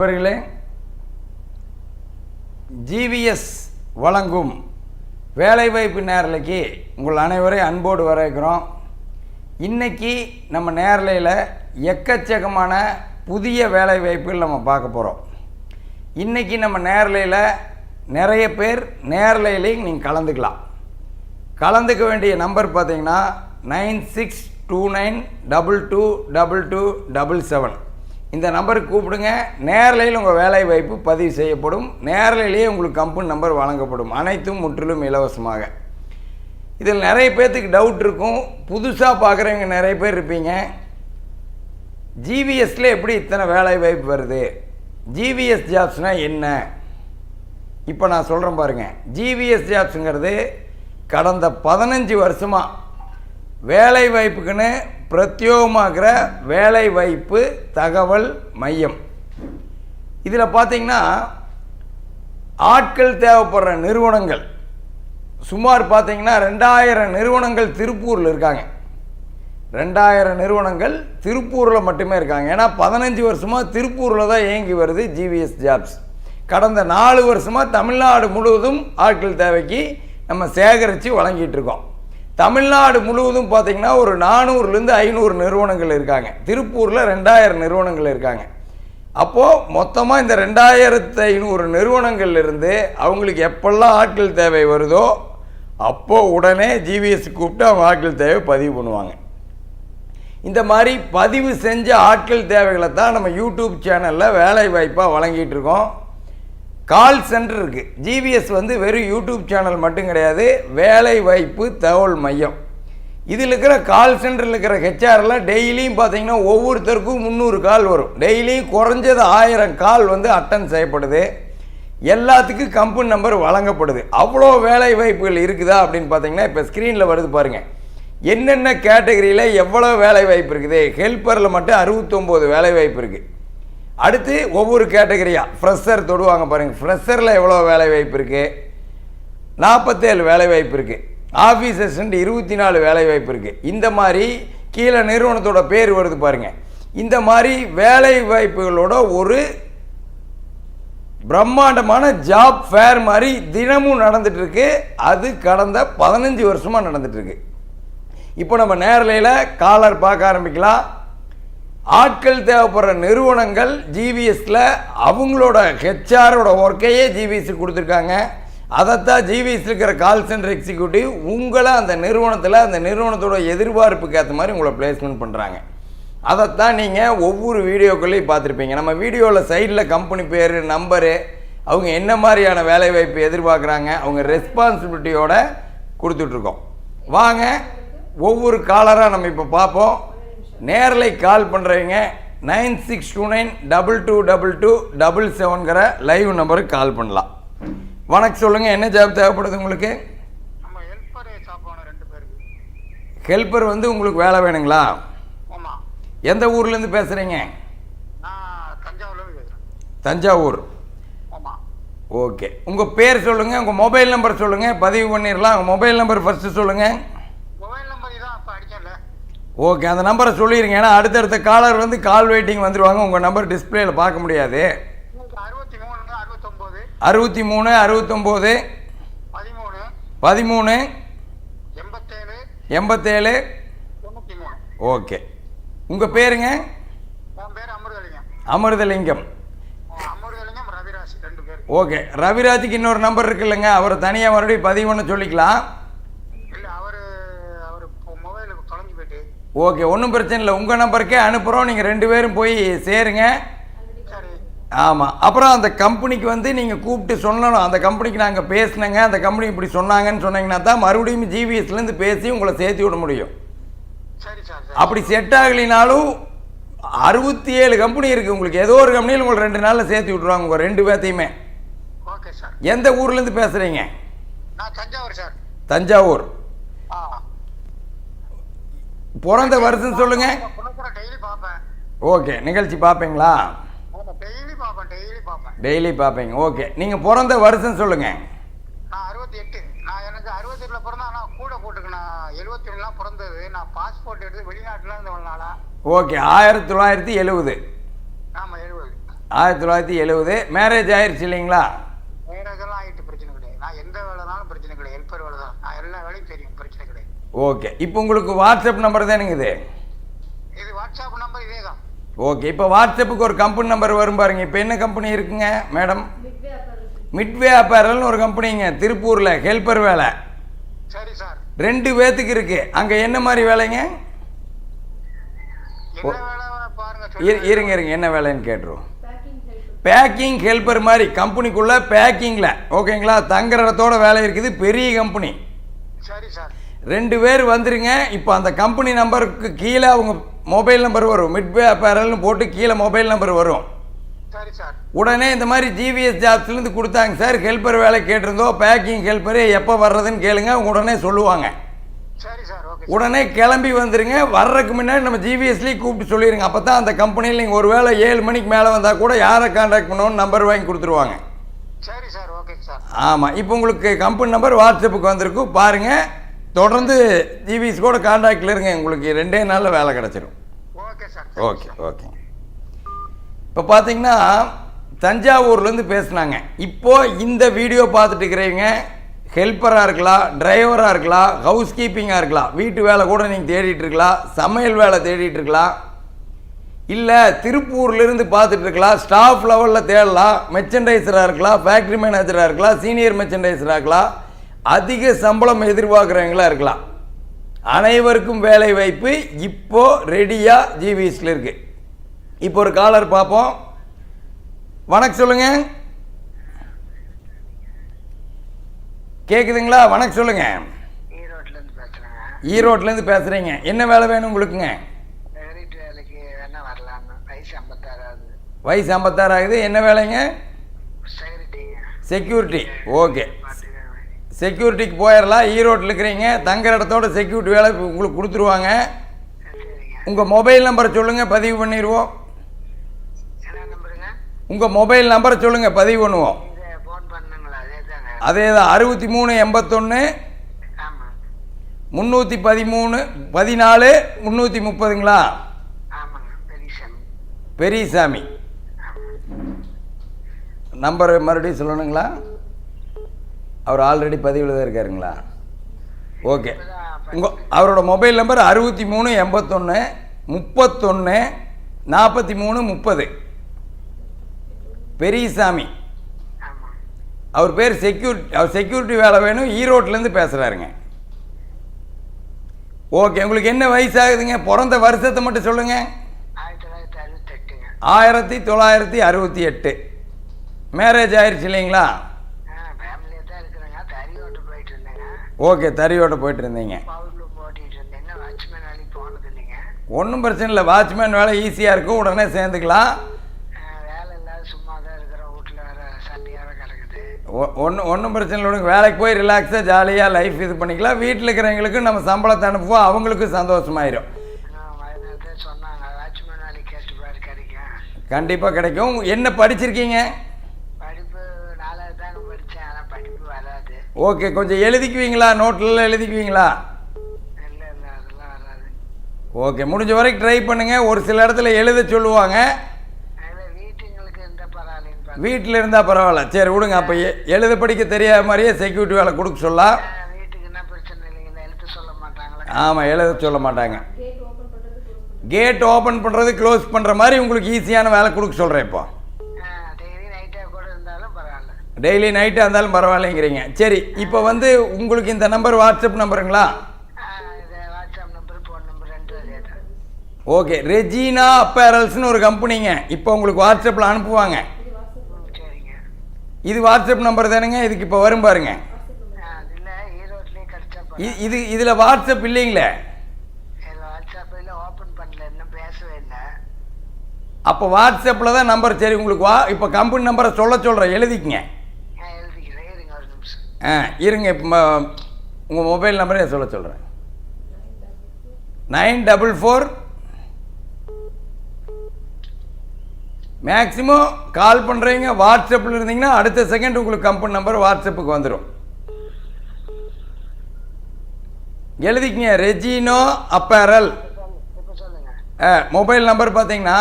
அவர்களே ஜிவிஎஸ் வழங்கும் வேலைவாய்ப்பு நேரலைக்கு உங்கள் அனைவரையும் அன்போடு வரவேற்கிறோம். இன்றைக்கி நம்ம நேரலையில் எக்கச்சக்கமான புதிய வேலைவாய்ப்புகள் நம்ம பார்க்க போகிறோம் இன்றைக்கி நம்ம நேரலையில் நிறைய பேர் நேரலையிலையும் நீங்கள் கலந்துக்கலாம். கலந்துக்க வேண்டிய நம்பர் பார்த்தீங்கன்னா nine six two nine double two double two double seven. இந்த நம்பருக்கு கூப்பிடுங்க. நேரலையில் உங்கள் வேலை வாய்ப்பு பதிவு செய்யப்படும். நேரலையிலேயே உங்களுக்கு கம்பெனி நம்பர் வழங்கப்படும். அனைத்தும் முற்றிலும் இலவசமாக. இதில் நிறைய பேர்த்துக்கு டவுட் இருக்கும். புதுசாக பார்க்குறவங்க நிறைய பேர் இருப்பீங்க. ஜிவிஎஸ்ல எப்படி இத்தனை வேலை வாய்ப்பு வருது? ஜிவிஎஸ் ஜாப்ஸ்னால் என்ன? இப்போ நான் சொல்கிறேன் பாருங்கள் ஜிவிஎஸ் ஜாப்ஸுங்கிறது கடந்த பதினஞ்சு வருஷமாக வேலை வாய்ப்புக்குன்னு பிரத்யோகமாகிற வேலை வாய்ப்பு தகவல் மையம். இதில் பார்த்தீங்கன்னா ஆட்கள் தேவைப்படுற நிறுவனங்கள். சுமார் பார்த்தீங்கன்னா ரெண்டாயிரம் நிறுவனங்கள் திருப்பூரில் இருக்காங்க. ரெண்டாயிரம் நிறுவனங்கள் திருப்பூரில் மட்டுமே இருக்காங்க. ஏன்னா பதினஞ்சு வருஷமாக திருப்பூரில் தான் இயங்கி வருது ஜிவிஎஸ் ஜாப்ஸ் கடந்த நாலு வருஷமாக தமிழ்நாடு முழுவதும் ஆட்கள் தேவைக்கு நம்ம சேகரித்து வழங்கிட்டு இருக்கோம். தமிழ்நாடு முழுவதும் பார்த்திங்கன்னா ஒரு நானூறுலேருந்து ஐநூறு நிறுவனங்கள் இருக்காங்க. திருப்பூரில் ரெண்டாயிரம் நிறுவனங்கள் இருக்காங்க. அப்போது மொத்தமாக இந்த ரெண்டாயிரத்து ஐநூறு நிறுவனங்கள்லேருந்து அவங்களுக்கு எப்பெல்லாம் ஆட்கள் தேவை வருதோ அப்போது உடனே ஜிவிஎஸ் கூப்பிட்டு அவங்க ஆட்கள் தேவை பதிவு பண்ணுவாங்க. இந்த மாதிரி பதிவு செஞ்ச ஆட்கள் தேவைகளை தான் நம்ம யூடியூப் சேனலில் வேலை வாய்ப்பாக வழங்கிட்டு இருக்கோம். கால் சென்டர் இருக்குது ஜிவிஎஸ் வந்து வெறும் யூடியூப் சேனல் மட்டும் கிடையாது. வேலை வாய்ப்பு தகவல் மையம். இதில் இருக்கிற கால் சென்டரில் இருக்கிற ஹெச்ஆரில் டெய்லியும் பார்த்தீங்கன்னா ஒவ்வொருத்தருக்கும் முந்நூறு கால் வரும். டெய்லியும் குறைஞ்சது ஆயிரம் கால் வந்து அட்டன் செய்யப்படுது. எல்லாத்துக்கும் கம்பெனி நம்பர் வழங்கப்படுது. அவ்வளோ வேலை வாய்ப்புகள் இருக்குதா அப்படின்னு பார்த்தீங்கன்னா இப்போ ஸ்க்ரீனில் வருது பாருங்கள் என்னென்ன கேட்டகரியில் எவ்வளோ வேலை வாய்ப்பு இருக்குது? ஹெல்ப்பரில் மட்டும் அறுபத்தொம்போது வேலை வாய்ப்பு இருக்குது அடுத்து ஒவ்வொரு கேட்டகரியாக ஃப்ரெஷர் தொடுவாங்க பாருங்கள் ஃப்ரெஷரில் எவ்வளோ வேலை வாய்ப்பு இருக்குது நாற்பத்தேழு வேலை வாய்ப்பு இருக்குது ஆஃபீஸ் அசிஸ்டண்ட் இருபத்தி நாலு வேலை வாய்ப்பு இருக்குது இந்த மாதிரி கீழே நிறுவனத்தோட பேர் வருது பாருங்கள் இந்த மாதிரி வேலை வாய்ப்புகளோட ஒரு பிரம்மாண்டமான ஜாப் ஃபேர் மாதிரி தினமும் நடந்துகிட்ருக்கு அது கடந்த பதினஞ்சு வருஷமாக நடந்துகிட்ருக்கு இப்போ நம்ம நேரலையில் காலர் பார்க்க ஆரம்பிக்கலாம். ஆட்கள் தேவைப்படுற நிறுவனங்கள் ஜிவிஎஸில் அவங்களோட ஹெச்ஆரோட ஒர்க்கையே ஜிவிஎஸ் கொடுத்துருக்காங்க. அதைத்தான் ஜிவிஎஸ் இருக்கிற கால் சென்டர் எக்ஸிக்யூட்டிவ் உங்களை அந்த நிறுவனத்தில் அந்த நிறுவனத்தோட எதிர்பார்ப்புக்கு ஏற்ற மாதிரி உங்களை பிளேஸ்மெண்ட் பண்ணுறாங்க அதைத்தான் நீங்கள் ஒவ்வொரு வீடியோக்களையும் பார்த்துருப்பீங்க. நம்ம வீடியோவில் சைடில் கம்பெனி பேர் நம்பரு அவங்க என்ன மாதிரியான வேலைவாய்ப்பு எதிர்பார்க்குறாங்க அவங்க ரெஸ்பான்சிபிலிட்டியோட கொடுத்துட்ருக்கோம் வாங்க ஒவ்வொரு காலராக நம்ம இப்போ பார்ப்போம். நேரலை கால் பண்ணுறவங்க nine six two nine double two double two double செவன்கிற live நம்பருக்கு கால் பண்ணலாம். வணக்கம் சொல்லுங்கள் என்ன ஜாப் தேவைப்படுது உங்களுக்கு? ஹெல்ப்பர் வந்து உங்களுக்கு வேலை வேணுங்களா? எந்த ஊர்லேருந்து பேசுகிறீங்க தஞ்சாவூர். ஓகே உங்கள் பேர் சொல்லுங்கள் உங்கள் மொபைல் நம்பர் சொல்லுங்கள் பதிவு பண்ணிடலாம். உங்கள் மொபைல் நம்பர் ஃபஸ்ட்டு சொல்லுங்கள் மொபைல் நம்பர் இதான் அப்போ அடிக்கல ஓகே அந்த நம்பரை சொல்லிடுங்க ஏன்னா அடுத்தடுத்த காலர் வந்து கால் வெயிட்டிங் வந்துடுவாங்க உங்கள் நம்பர் டிஸ்பிளேல பார்க்க முடியாது. அறுபத்தி மூணு அறுபத்தொம்போது. அறுபத்தி மூணு அறுபத்தொம்போது. பதிமூணு. எண்பத்தேழு. ஓகே உங்கள் பேருங்க? அமிர்தலிங்கம். ஓகே ரவிராஜுக்கு இன்னொரு நம்பர் இருக்கு இல்லைங்க அவரை தனியாக மறுபடியும் பதிவு பண்ண சொல்லிக்கலாம் இல்லை அவர் அவர் இப்போ மொபைலுக்கு தொலைஞ்சு போயிட்டு ஓகே ஒன்றும் பிரச்சனை இல்லை. உங்கள் நம்பருக்கே அனுப்புகிறோம் நீங்கள் ரெண்டு பேரும் போய் சேருங்க. சரி ஆமாம் அப்புறம் அந்த கம்பெனிக்கு வந்து நீங்கள் கூப்பிட்டு சொல்லணும். அந்த கம்பெனிக்கு நாங்கள் பேசினேங்க. அந்த கம்பெனி இப்படி சொன்னாங்கன்னு சொன்னீங்கன்னா தான் மறுபடியும் ஜிவிஎஸ்லேருந்து பேசி உங்களை சேர்த்து விட முடியும். சரி சார் சரி அப்படி செட் ஆகலினாலும் அறுபத்தி ஏழு கம்பெனி இருக்குது உங்களுக்கு ஏதோ ஒரு கம்பெனியில் உங்களை ரெண்டு நாளில் சேர்த்து விட்ருவாங்க உங்கள் ரெண்டு பேர்த்தையுமே. எந்த ஊர்லேருந்து பேசுகிறீங்க நான் தஞ்சாவூர் சார். தஞ்சாவூர். ஆ பிறந்த வருஷம் பார்ப்பேன். ஓகே நிகழ்ச்சி பார்ப்பீங்களா? டெய்லி பார்ப்பீங்க. ஓகே நீங்கள் பிறந்த வருஷம் சொல்லுங்கள் நான் அறுபத்தி எட்டு நான் எனக்கு அறுபத்தி எட்டுல பிறந்தா கூட போட்டுக்கு நான் எழுபத்தி பிறந்தது. நான் பாஸ்போர்ட் எடுத்து வெளிநாட்டுல இருந்து நாளா ஓகே ஆயிரத்தி தொள்ளாயிரத்தி எழுபது. ஆமாம் எழுபது. ஆயிரத்தி தொள்ளாயிரத்தி எழுபது. மேரேஜ் ஆயிடுச்சு இல்லைங்களா வேற இதெல்லாம் ஆகிட்டு பிரச்சனை கிடையாது நான் எந்த வேலைனாலும் பிரச்சனை கிடையாது ஹெல்ப்பர் வேலை தான் நான் எல்லா வேலையும் தெரியும் பிரச்சனை கிடையாது ஓகே இப்போ உங்களுக்கு வாட்ஸ்அப் நம்பர் தானுங்க இது? இது வாட்ஸ்அப் நம்பர் இதே தான் ஓகே இப்போ வாட்ஸ்அப்புக்கு ஒரு கம்பெனி நம்பர் வரும் பாருங்க. இப்போ என்ன கம்பெனி இருக்குங்க மேடம் மிட்வே அப்பேரல்னு ஒரு கம்பெனிங்க திருப்பூரில் ஹெல்ப்பர் வேலை. சரி சார். ரெண்டு பேத்துக்கு இருக்கு. அங்கே என்ன மாதிரி வேலைங்க. இருங்க இருங்க. என்ன வேலைன்னு கேட்டுருவோம். பேக்கிங் ஹெல்ப்பர் மாதிரி கம்பெனிக்குள்ளே பேக்கிங்கில் ஓகேங்களா தங்குற இடத்தோட வேலை இருக்குது. பெரிய கம்பெனி சரி சார். ரெண்டு பேர் வந்துருங்க. இப்போ அந்த கம்பெனி நம்பருக்கு கீழே அவங்க மொபைல் நம்பர் வரும். மிட்வே அப்பேரல்னு போட்டு கீழே மொபைல் நம்பர் வரும். உடனே இந்த மாதிரி ஜிவிஎஸ் ஜாப்ஸ்லேருந்து கொடுத்தாங்க சார். ஹெல்ப்பர் வேலை கேட்டிருந்தோம் பேக்கிங் ஹெல்ப்பர் எப்போ வர்றதுன்னு கேளுங்க. அவங்க உடனே சொல்லுவாங்க. உடனே கிளம்பி வந்துருங்க. வர்றதுக்கு முன்னாடி நம்ம ஜிவிஎஸ்லேயே கூப்பிட்டு சொல்லிடுங்க அப்போ தான் அந்த கம்பெனியில் நீங்கள் ஒரு வேளை ஏழு மணிக்கு மேலே வந்தால் கூட யாரை கான்டாக்ட் பண்ணணும்னு நம்பர் வாங்கி கொடுத்துருவாங்க. சரி சார் ஓகே சார். ஆமாம் இப்போ உங்களுக்கு கம்பெனி நம்பர் வாட்ஸ்அப்புக்கு வந்திருக்கும் பாருங்கள் தொடர்ந்து ஜிவிஎஸ் கூட கான்டாக்டில் இருங்க உங்களுக்கு ரெண்டே நாளில் வேலை கிடச்சிரும். ஓகே சார் ஓகே ஓகே இப்போ பார்த்தீங்கன்னா தஞ்சாவூர்லேருந்து பேசுனாங்க. இப்போ இந்த வீடியோ பார்த்துட்டு இருக்கிறவங்க ஹெல்ப்பராக இருக்கலாம் டிரைவராக இருக்கலாம் ஹவுஸ் கீப்பிங்காக இருக்கலாம் வீட்டு வேலை கூட நீங்கள் தேடிட்டு இருக்கலாம் சமையல் வேலை தேடிட்டு இருக்கலாம். இல்லை திருப்பூர்லேருந்து பார்த்துட்டு இருக்கலாம் ஸ்டாஃப் லெவலில் தேடலாம் மெர்ச்சன்டைசராக இருக்கலாம் ஃபேக்ட்ரி மேனேஜராக இருக்கலாம் சீனியர் மெர்ச்சன்டைசராக இருக்கலாம். அதிக சம்பளம் எதிர்பார்க்குறவங்களா இருக்கலாம். அனைவருக்கும் வேலை வாய்ப்பு இப்போ ரெடியாக ஜிவிஎஸ்ல இருக்கு. இப்போ ஒரு காலர் பார்ப்போம். வணக்கம் சொல்லுங்க. கேக்குதுங்களா? வணக்கம் சொல்லுங்க. ஈரோட்லேருந்து பேசுறீங்க. என்ன வேலை வேணும் உங்களுக்குங்க? வயசு ஐம்பத்தாறு ஆகுது என்ன வேலைங்க? செக்யூரிட்டி ஓகே செக்யூரிட்டிக்கு போயிடலாம் ஈரோட்டில் இருக்கிறீங்க தங்குற இடத்தோட செக்யூரிட்டி வேலை உங்களுக்கு கொடுத்துருவாங்க. உங்கள் மொபைல் நம்பரை சொல்லுங்கள் பதிவு பண்ணிடுவோம் உங்கள் மொபைல் நம்பரை சொல்லுங்கள் பதிவு பண்ணுவோம். அதே தான் அறுபத்தி மூணு எண்பத்தொன்று முந்நூற்றி பதிமூணு பதினாலு முந்நூற்றி முப்பதுங்களா? பெரியசாமி. நம்பர் மறுபடியும் சொல்லணுங்களா? அவர் ஆல்ரெடி பதிவில் தான் இருக்காருங்களா? ஓகே உங்கள் அவரோட மொபைல் நம்பர் அறுபத்தி மூணு எண்பத்தொன்று முப்பத்தொன்று நாற்பத்தி மூணு முப்பது. பெரியசாமி. அவர் பேர் செக்யூரிட்டி அவர் செக்யூரிட்டி வேலை வேணும் ஈரோட்லேருந்து பேசுகிறாருங்க ஓகே உங்களுக்கு என்ன வயசாகுதுங்க? பிறந்த வருஷத்தை மட்டும் சொல்லுங்கள் ஆயிரத்தி தொள்ளாயிரத்தி ஆயிரத்தி தொள்ளாயிரத்தி அறுபத்தி எட்டு. மேரேஜ் ஆயிடுச்சு இல்லைங்களா ஆ ஃபேமிலியாக தான் இருக்கிறேங்க தறி ஓட்டு போயிட்டு இருந்தேங்க ஓகே தறியோட போயிட்டு இருந்தீங்க ஒன்றும் பிரச்சனை இல்லை வாட்ச்மேன் வேலை ஈஸியாக இருக்கும் உடனே சேர்ந்துக்கலாம். கிடக்குது. ஒன்றும் பிரச்சனை இல்லை வேலைக்கு போய் ரிலாக்ஸாக ஜாலியாக லைஃப் இது பண்ணிக்கலாம். வீட்டில் இருக்கிறவங்களுக்கு நம்ம சம்பளத்தை அனுப்புவோம் அவங்களுக்கும் சந்தோஷமாயிரும். கண்டிப்பாக கிடைக்கும். என்ன படிச்சிருக்கீங்க? ஓகே கொஞ்சம் எழுதிக்குவீங்களா? நோட்டில் எழுதிக்குவீங்களா? ஓகே முடிஞ்ச வரைக்கும் ட்ரை பண்ணுங்கள் ஒரு சில இடத்துல எழுத சொல்லுவாங்க. வீட்டில் இருந்தால் பரவாயில்ல. சரி விடுங்க. அப்போ எழுத படிக்க தெரியாத மாதிரியே செக்யூரிட்டி வேலை கொடுக்க சொல்லலாம் ஆமாம் எழுத சொல்ல மாட்டாங்க. கேட் ஓப்பன் பண்ணுறது க்ளோஸ் பண்ணுற மாதிரி உங்களுக்கு ஈஸியான வேலை கொடுக்க சொல்கிறேன் இப்போ டெய்லி நைட்டாக கூட இருந்தாலும் பரவாயில்ல டெய்லி நைட்டாக இருந்தாலும் பரவாயில்லைங்கிறீங்க. சரி இப்போ வந்து உங்களுக்கு இந்த நம்பர் வாட்ஸ்அப் நம்பருங்களா ஓகே ரெஜினா அப்பேரல்ஸ்னு ஒரு கம்பெனிங்க இப்போ உங்களுக்கு வாட்ஸ்அப்பில் அனுப்புவாங்க. இது வாட்ஸ்அப் நம்பர் தானுங்க இதுக்கு இப்போ வரும் பாருங்க. இது இதில் வாட்ஸ்அப் இல்லைங்களே? அப்போ வாட்ஸ்அப்பில் தான் நம்பர் சரி உங்களுக்கு வா இப்போ கம்பெனி நம்பரை சொல்ல சொல்கிறேன் எழுதிக்கங்க நான் எழுதிக்கிறேன் இருங்க ஒரு நிமிஷம் ஆ இருங்க இப்போ உங்கள் மொபைல் நம்பரே சொல்ல சொல்கிறேன் nine double four. Maximum call பண்ணுறீங்க வாட்ஸ்அப்பில் இருந்தீங்கன்னா அடுத்த செகண்ட் உங்களுக்கு கம்பெனி நம்பர் வாட்ஸ்அப்புக்கு வந்துடும் எழுதிக்கிங்க ரெஜினோ அப்பேரல். மொபைல் நம்பர் பார்த்தீங்கன்னா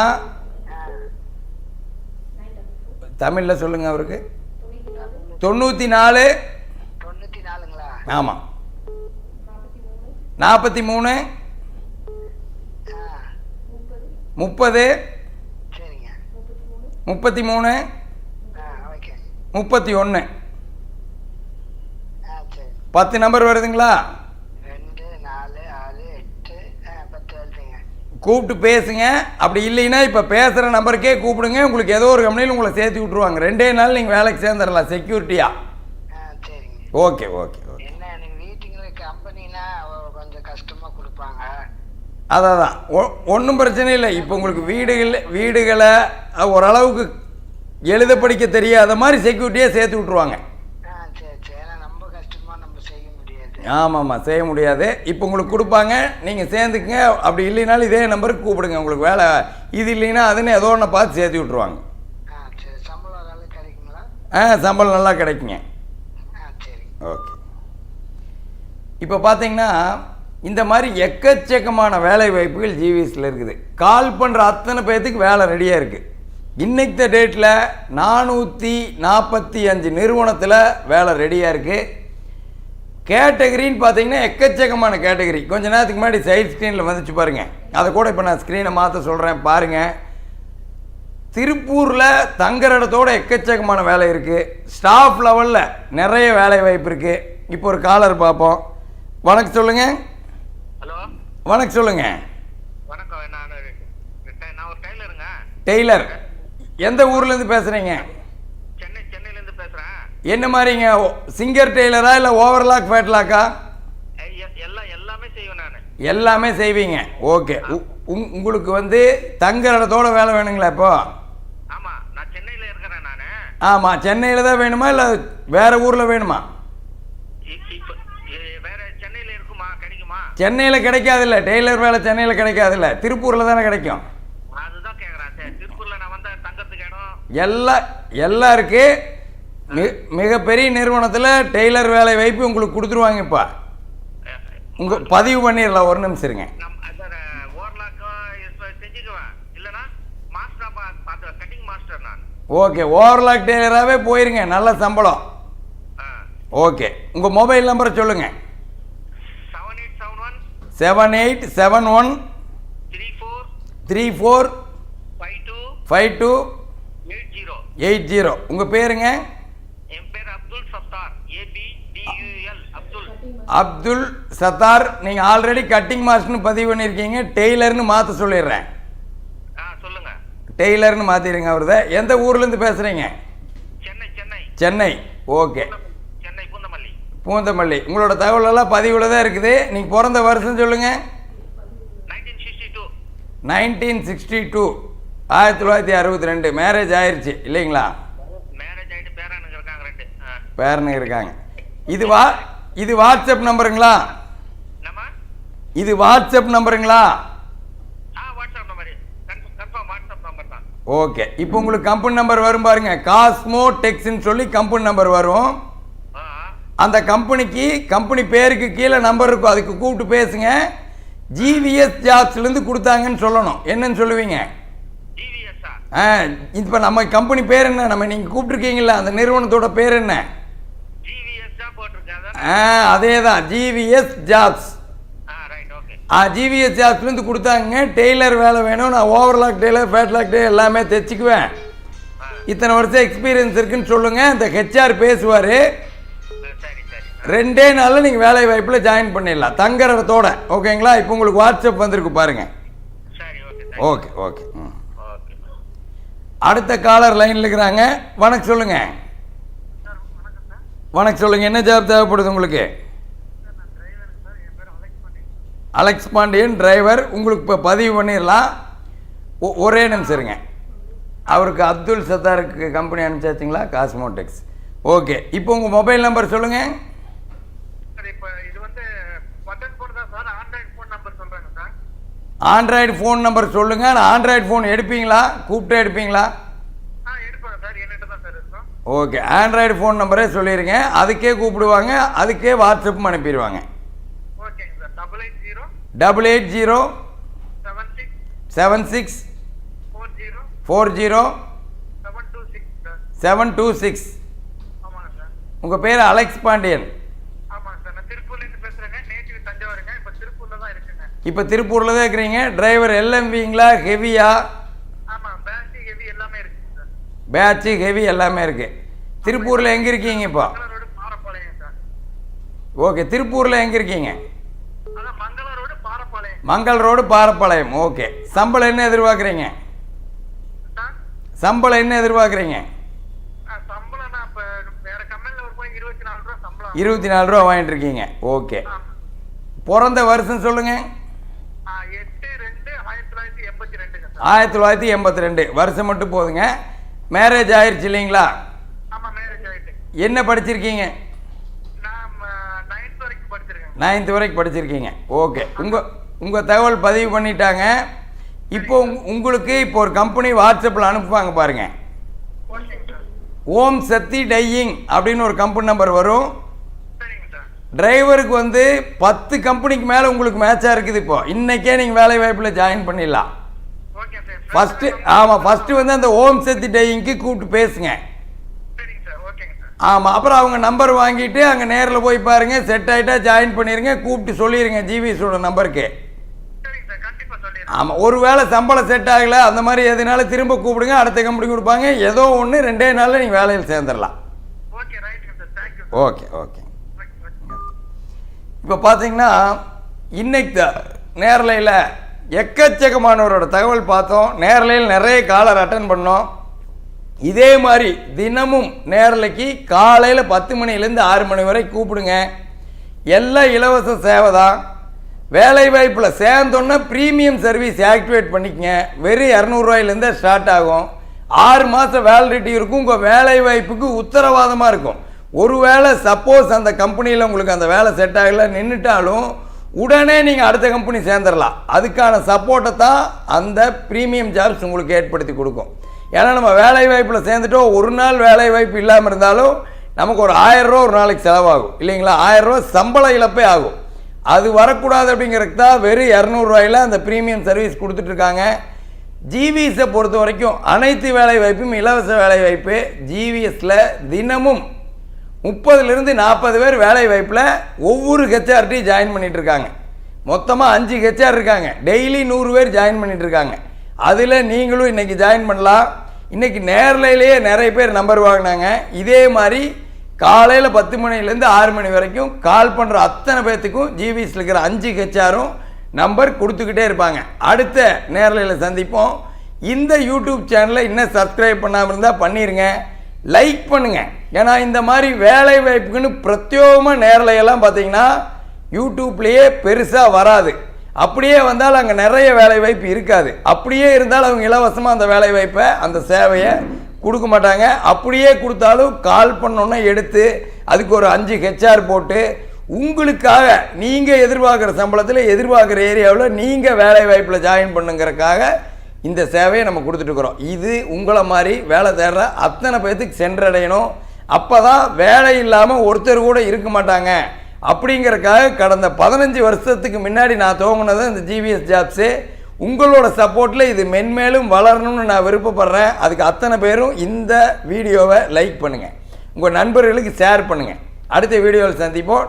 தமிழில் சொல்லுங்கள் அவருக்கு. தொண்ணூற்றி நாலு ஆமாம் நாற்பத்தி மூணு? முப்பது. சரிங்க முப்பத்தி மூணு? முப்பத்தி ஒன்று பத்து நம்பர் வருதுங்களா? கூப்பிட்டு பேசுங்க. அப்படி இல்லைன்னா இப்போ பேசுகிற நம்பருக்கே கூப்பிடுங்க. உங்களுக்கு ஏதோ ஒரு கம்பெனியில் உங்களை சேர்த்து விட்ருவாங்க ரெண்டே நாள் நீங்கள் வேலைக்கு சேர்ந்துடலாம். செக்யூரிட்டியாக ஓகே ஓகே ஓகே என்ன எனக்கு வீட்டுங்களுக்கு கம்பெனினா கொஞ்சம் கஷ்டமா கொடுப்பாங்க. அதான் தான் ஒன்றும் பிரச்சனை இல்லை. இப்போ உங்களுக்கு வீடுகள் வீடுகளை ஓரளவுக்கு எழுத படிக்க தெரியாத மாதிரி செக்யூரிட்டியாக சேர்த்து விட்ருவாங்க ஆ சரி சரி. ஏன்னா ரொம்ப கஷ்டமா நம்ம செய்ய முடியாது. ஆமாம் ஆமாம் செய்ய முடியாது. இப்போ உங்களுக்கு கொடுப்பாங்க. நீங்கள் சேர்ந்துக்குங்க. அப்படி இல்லைனாலும் இதே நம்பருக்கு கூப்பிடுங்க. உங்களுக்கு வேலை இது இல்லைன்னா அதுன்னு ஏதோ ஒன்று பார்த்து சேர்த்து விட்ருவாங்க ஆ சரி. சம்பளம் நல்லா கிடைக்குங்க. ஓகே. இப்போ பார்த்தீங்கன்னா இந்த மாதிரி எக்கச்சக்கமான வேலை வாய்ப்புகள் ஜிவிஎஸில் இருக்குது. கால் பண்ணுற அத்தனை பேர்த்துக்கு வேலை ரெடியாக இருக்குது இன்னைக்கு டேட்டில் நானூற்றி நாற்பத்தி அஞ்சு நிறுவனத்தில் வேலை ரெடியாக இருக்குது கேட்டகரின்னு பார்த்தீங்கன்னா எக்கச்சக்கமான கேட்டகரி கொஞ்ச நேரத்துக்கு முன்னாடி சைட் ஸ்க்ரீனில் வந்துச்சு பாருங்கள் அதை கூட இப்போ நான் ஸ்க்ரீனை மாற்ற சொல்கிறேன் பாருங்கள் திருப்பூரில் தங்குற இடத்தோட எக்கச்சக்கமான வேலை இருக்குது ஸ்டாஃப் லெவலில் நிறைய வேலை வாய்ப்பு இருக்குது இப்போ ஒரு காலர் பார்ப்போம். வணக்கம் சொல்லுங்கள் ஹலோ. வணக்கம் சொல்லுங்கள் வணக்கம் நான் ஒரு டெய்லருங்க. டெய்லர். எந்த ஊர்லேருந்து பேசுகிறீங்க சென்னை சென்னையிலேருந்து பேசுகிறேன் என்ன மாதிரிங்க? சிங்கர் டெய்லரா இல்லை ஓவர்லாக் ஃபேட்லாக்கா எல்லாம் எல்லாமே செய்வேன் நான். எல்லாமே செய்வீங்க. ஓகே. உங்களுக்கு வந்து தங்குற இடத்தோட வேலை வேணுங்களா இப்போ? ஆமாம் நான் சென்னையில் இருக்கிறேன் நான். ஆமாம் சென்னையில் தான் வேணுமா இல்லை வேறு ஊரில் வேணுமா இப்போ வேற சென்னையில் இருக்குமா கிடைக்குமா சென்னையில் கிடைக்காதுல்ல. டெய்லர் வேலை சென்னையில் கிடைக்காதுல்ல. திருப்பூரில் தானே கிடைக்கும். அதுதான் கேட்குறேன் சரி திருப்பூரில் நான் வந்த தங்கறதுக்கு இடம்? எல்லாம் இருக்கு. மிகப்பெரிய நிறுவனத்தில் டெய்லர் வேலை வாய்ப்பு உங்களுக்கு கொடுத்துருவாங்க இப்போ. உங்கள் பதிவு பண்ணிடலாம். ஒரு நிமிஷம் இருங்க. ஓகே ஓவர்லாக் டெய்லராகவே போயிருங்க. நல்ல சம்பளம். ஓகே. உங்கள் மொபைல் நம்பரை சொல்லுங்கள் seven eight seven one seven eight seven one three four three four five two five two eight zero eight zero உங்கள் பேருங்க? என் பேர் அப்துல் சத்தார். அப்துல். அப்துல் சத்தார் நீங்கள் ஆல்ரெடி கட்டிங் மாஸ்டர்னு பதிவு பண்ணியிருக்கீங்க டெய்லர்னு மாற்ற சொல்லிடுறேன். டெய்லர்னு மாற்றிடுங்க அவரத. எந்த ஊர்லேருந்து பேசுகிறீங்க சென்னை சென்னை. சென்னை. ஓகே. பூந்தமல்லி. உங்களோட தகவலெல்லாம் பதிவில் தான் இருக்குது. நீங்கள் பிறந்த வருஷம் சொல்லுங்கள் நைன்டீன் சிக்ஸ்டி டூ ஆயிரத்தி தொள்ளாயிரத்தி அறுபத்தி ரெண்டு. மேரேஜ் ஆயிருச்சு இல்லைங்களா? பேரனுங்க இருக்காங்க இது வா இது வாட்ஸ்அப் நம்பருங்களா? இது வாட்ஸ்அப் நம்பருங்களா? ஓகே. இப்போ உங்களுக்கு கம்பெனி நம்பர் வரும் பாருங்க. காஸ்மோ டெக்ஸ்ன்னு சொல்லி கம்பெனி நம்பர் வரும். அந்த கம்பெனிக்கு கம்பெனி பேருக்கு கீழே நம்பர் இருக்கும். அதுக்கு கூப்பிட்டு பேசுங்க. ஜிவிஎஸ் ஜாப்ஸ்லேருந்து கொடுத்தாங்கன்னு சொல்லணும். என்னன்னு சொல்லுவீங்க? ஆ? இப்போ நம்ம கம்பெனி பேர் என்ன? நம்ம நீங்கள் கூப்பிட்ருக்கீங்களா அந்த நிறுவனத்தோட பேர் என்ன? ஆ அதே தான் ஜிவிஎஸ் ஜாப்ஸ் ஆ ரைட் ஓகே ஆ ஜிவிஎஸ் ஜாப்ஸ்லேருந்து கொடுத்தாங்க. டெய்லர் வேலை வேணும். நான் ஓவர்லாக் டெய்லர் ஃபேட்லாக் டெய்லர் எல்லாமே தைச்சிக்குவேன். இத்தனை வருஷம் எக்ஸ்பீரியன்ஸ் இருக்குன்னு சொல்லுங்கள் இந்த ஹெச்ஆர் பேசுவார். ரெண்டே நாளில் நீங்கள் வேலை வாய்ப்பில் ஜாயின் பண்ணிடலாம். தங்குற இடத்தோட ஓகேங்களா? இப்போ உங்களுக்கு வாட்ஸ்அப் வந்திருக்கு பாருங்கள் சரி ஓகே ஓகே ஓகே ம். அடுத்த காலர் லைனில் இருக்கிறாங்க. வணக்கம் சொல்லுங்கள் வணக்கம் சொல்லுங்கள் என்ன ஜாப் தேவைப்படுது உங்களுக்கு? அலெக்ஸ் பாண்டியன் டிரைவர் உங்களுக்கு இப்போ பதிவு பண்ணிடலாம். ஒரே நிமிஷம் இருங்க. அவருக்கு அப்துல் சத்தாருக்கு கம்பெனி அனுப்பிச்சாச்சுங்களா? காஸ்மோடெக்ஸ் ஓகே இப்போ உங்கள் மொபைல் நம்பர் சொல்லுங்கள் சார் இப்போ இது வந்து பட்டன் ஃபோன் தான் சார் ஆண்ட்ராய்டு ஃபோன் நம்பர் சொல்கிறேங்க சார் ஆண்ட்ராய்டு ஃபோன் நம்பர் சொல்லுங்கள் நான் ஆண்ட்ராய்டு ஃபோன் எடுப்பீங்களா? கூப்பிட்டு எடுப்பீங்களா? ஓகே. ஆண்ட்ராய்டு ஃபோன் நம்பரே சொல்லிடுங்க அதுக்கே கூப்பிடுவாங்க. அதுக்கே வாட்ஸ்அப்பும் அனுப்பிடுவாங்க. Double eight zero seven six four zero seven two six உங்கள் பேர் அலெக்ஸ் பாண்டியன் ஆமாங்க சார் நான் திருப்பூர்ல இருந்து பேசுறேங்க நேட்டிவ் தஞ்சாவூருங்க இப்போ திருப்பூர்ல தான் இருக்குங்க இப்போ திருப்பூரில் தான் இருக்கிறீங்க. டிரைவர் எல்எம்விங்களா ஹெவியா பேட்சு ஹெவி எல்லாமே இருக்குது திருப்பூரில் எங்கே இருக்கீங்க இப்போ? ஓகே திருப்பூரில் எங்கே இருக்கீங்க? மங்கள ரோடு பாரப்பாளையம். ஓகே சம்பளம் என்ன எதிர்பார்க்குறீங்க? சம்பளம் என்ன எதிர்பார்க்குறீங்க? இருபத்தி நாலு ரூபா வாங்கிட்டு இருக்கீங்க. ஓகே. பிறந்த வருஷம் சொல்லுங்கள் ஆயிரத்தி தொள்ளாயிரத்தி எண்பத்தி ரெண்டு. வருஷம் மட்டும் போதுங்க. மேரேஜ் ஆயிருச்சு இல்லைங்களா? என்ன படிச்சிருக்கீங்க? நான் நைன்த் வரைக்கும் படிச்சிருக்கீங்க. ஓகே உங்கள் உங்கள் தகவல் பதிவு பண்ணிட்டாங்க. இப்போ உங்க- உங்களுக்கு இப்போ ஒரு கம்பெனி வாட்ஸ்அப்பில் அனுப்புவாங்க பாருங்கள் ஓம் சக்தி டையிங் அப்படின்னு ஒரு கம்பெனி நம்பர் வரும். டிரைவருக்கு வந்து பத்து கம்பெனிக்கு மேலே உங்களுக்கு மேட்சாக இருக்குது இப்போ. இன்றைக்கே நீங்கள் வேலை வாய்ப்பில் ஜாயின் பண்ணிடலாம். ஃபஸ்ட்டு ஆமாம் ஃபஸ்ட்டு வந்து அந்த ஓம் சக்தி டையிங்க்கு கூப்பிட்டு பேசுங்க. ஆமாம் அப்புறம் அவங்க நம்பர் வாங்கிட்டு அங்கே நேரில் போய் பாருங்கள் செட் ஆகிட்டா ஜாயின் பண்ணிடுங்க கூப்பிட்டு சொல்லிடுங்க ஜிவிஎஸோட நம்பருக்கு ஆமாம் ஒருவேளை சம்பளம் செட் ஆகலை அந்த மாதிரி எதுனால திரும்ப கூப்பிடுங்க அடுத்த கம்பெனி கொடுப்பாங்க ஏதோ ஒன்று ரெண்டே நாளில் நீங்கள் வேலையில் சேர்ந்துடலாம். Okay okay okay. இப்போ பார்த்தீங்கன்னா இன்னைக்கு த- நேரலையில் எக்கச்சக்கமானவரோட தகவல் பார்த்தோம். நேரலையில் நிறைய காலர் அட்டன் பண்ணோம். இதே மாதிரி தினமும் நேரலைக்கு காலையில் பத்து மணிலேருந்து ஆறு மணி வரை கூப்பிடுங்க. எல்லாம் இலவச சேவை தான். வேலைவாய்ப்பில் சேர்ந்தோன்னே ப்ரீமியம் சர்வீஸ் ஆக்டிவேட் பண்ணிக்கங்க. வெறும் இரநூறுவாயிலேருந்தே ஸ்டார்ட் ஆகும். ஆறு மாதம் வேலிடிட்டி இருக்கும். உங்கள் வேலைவாய்ப்புக்கு உத்தரவாதமாக இருக்கும். ஒருவேளை சப்போஸ் அந்த கம்பெனியில் உங்களுக்கு அந்த வேலை செட் ஆகலை நின்றுட்டாலும் உடனே நீங்கள் அடுத்த கம்பெனி சேர்ந்துடலாம் அதுக்கான சப்போர்ட்டை தான் அந்த ப்ரீமியம் ஜாப்ஸ் உங்களுக்கு ஏற்படுத்தி கொடுக்கும். ஏன்னா நம்ம வேலை வாய்ப்பில் சேர்ந்துட்டோம் ஒரு நாள் வேலை வாய்ப்பு இல்லாமல் இருந்தாலும் நமக்கு ஒரு ஆயிரரூவா ஒரு நாளைக்கு செலவாகும். இல்லைங்களா? ஆயிரரூவா சம்பள இழப்பே ஆகும். அது வரக்கூடாது அப்படிங்கிறதுக்கு தான் வெறும் இரநூறுவாயில் அந்த ப்ரீமியம் சர்வீஸ் கொடுத்துட்ருக்காங்க ஜிவிஎஸை பொறுத்த வரைக்கும் அனைத்து வேலை வாய்ப்பும் இலவச வேலை வாய்ப்பு. ஜிவிஎஸில் தினமும் முப்பதுலேருந்து நாற்பது பேர் வேலை வாய்ப்பில் ஒவ்வொரு ஹெச்ஆர்டி ஜாயின் பண்ணிட்டு இருக்காங்க மொத்தமாக அஞ்சு ஹெச்ஆர் இருக்காங்க. டெய்லி நூறு பேர் ஜாயின் பண்ணிட்டு இருக்காங்க அதில் நீங்களும் இன்றைக்கி ஜாயின் பண்ணலாம். இன்றைக்கி நேரலையிலேயே நிறைய பேர் நம்பர் வாங்கினாங்க. இதே மாதிரி காலையில் பத்து மணிலேருந்து ஆறு மணி வரைக்கும் கால் பண்ணுற அத்தனை பேர்த்துக்கும் ஜிவிஎஸ்ல இருக்கிற அஞ்சு ஹெச்ஆரும் நம்பர் கொடுத்துக்கிட்டே இருப்பாங்க. அடுத்த நேரலையில் சந்திப்போம். இந்த யூடியூப் சேனலை இன்னும் சப்ஸ்கிரைப் பண்ணாமல் இருந்தால் பண்ணிடுங்க லைக் பண்ணுங்கள் ஏன்னா இந்த மாதிரி வேலை வாய்ப்புக்குன்னு பிரத்யேகமாக நேரலையெல்லாம் பார்த்தீங்கன்னா யூடியூப்லேயே பெருசாக வராது. அப்படியே வந்தால் அங்கே நிறைய வேலை வாய்ப்பு இருக்காது. அப்படியே இருந்தால் அவங்க இலவசமாக அந்த வேலை வாய்ப்பை அந்த சேவையை கொடுக்க மாட்டாங்க. அப்படியே கொடுத்தாலும் கால் பண்ணோன்னே எடுத்து அதுக்கு ஒரு அஞ்சு ஹெச்ஆர் போட்டு உங்களுக்காக நீங்கள் எதிர்பார்க்குற சம்பளத்தில் எதிர்பார்க்குற ஏரியாவில் நீங்கள் வேலை வாய்ப்பில் ஜாயின் பண்ணுங்கிறக்காக இந்த சேவையை நம்ம கொடுத்துட்ருக்குறோம் இது உங்களை மாதிரி வேலை தேடுற அத்தனை பேர்த்துக்கு சென்றடையணும். அப்போ தான் வேலை இல்லாமல் ஒருத்தர் கூட இருக்க மாட்டாங்க. அப்படிங்கறக்காக கடந்த பதினஞ்சு வருஷத்துக்கு முன்னாடி நான் துவங்கினது இந்த ஜிவிஎஸ் ஜாப்ஸு உங்களோட சப்போர்ட்டில் இது மென்மேலும் வளரணும்னு நான் விருப்பப்படுறேன். அதுக்கு அத்தனை பேரும் இந்த வீடியோவை லைக் பண்ணுங்கள் உங்கள் நண்பர்களுக்கு ஷேர் பண்ணுங்கள் அடுத்த வீடியோவில் சந்திப்போம்.